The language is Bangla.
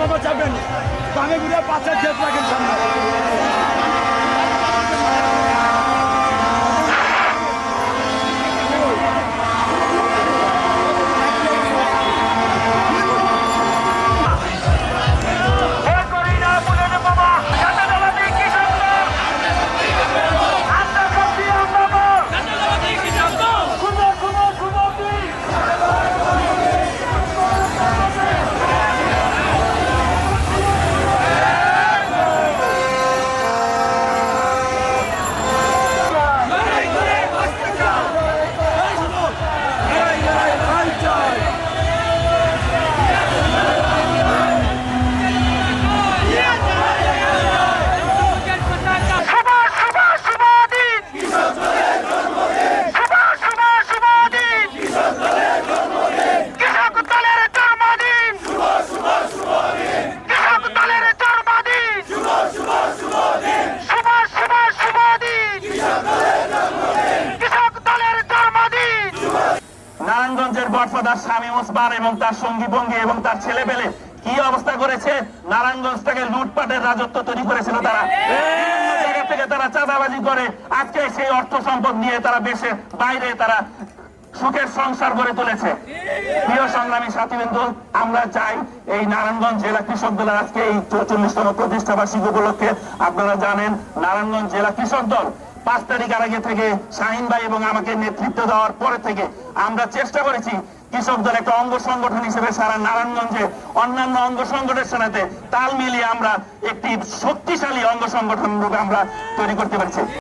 বাবা যাবেন বামে ঘুরে পাশের গেট রাখেন সামনে। নারায়ণগঞ্জের বটফাদার স্বামী ওসমান এবং তার সঙ্গী বঙ্গী এবং তার ছেলে পেলে কি অবস্থা করেছে? নারায়ণগঞ্জটাকে লুটপাটের রাজত্ব তৈরি করেছিল তারা। জায়গা থেকে তারা চাঁদাবাজি করে। আজকে সেই অর্থ সম্পদ নিয়ে তারা দেশের বাইরে তারা সুখের সংসার গড়ে তুলেছে। প্রিয় সংগ্রামী সাথীবৃন্দু, আমরা চাই এই নারায়ণগঞ্জ জেলা কৃষক দলের আজকে এই চৌচল্লিশতম প্রতিষ্ঠা বার্ষিকী উপলক্ষে। আপনারা জানেন, নারায়ণগঞ্জ জেলা কৃষক দল পাঁচ তারিখ আগে থেকে শাহিন ভাই এবং আমাকে নেতৃত্ব দেওয়ার পরে থেকে আমরা চেষ্টা করেছি কৃষক দল একটা অঙ্গ সংগঠন হিসেবে সারা নারায়ণগঞ্জে, অন্যান্য অঙ্গ সংগঠনের সাথে তাল মিলিয়ে আমরা একটি শক্তিশালী অঙ্গ সংগঠন রূপে আমরা তৈরি করতে পারছি।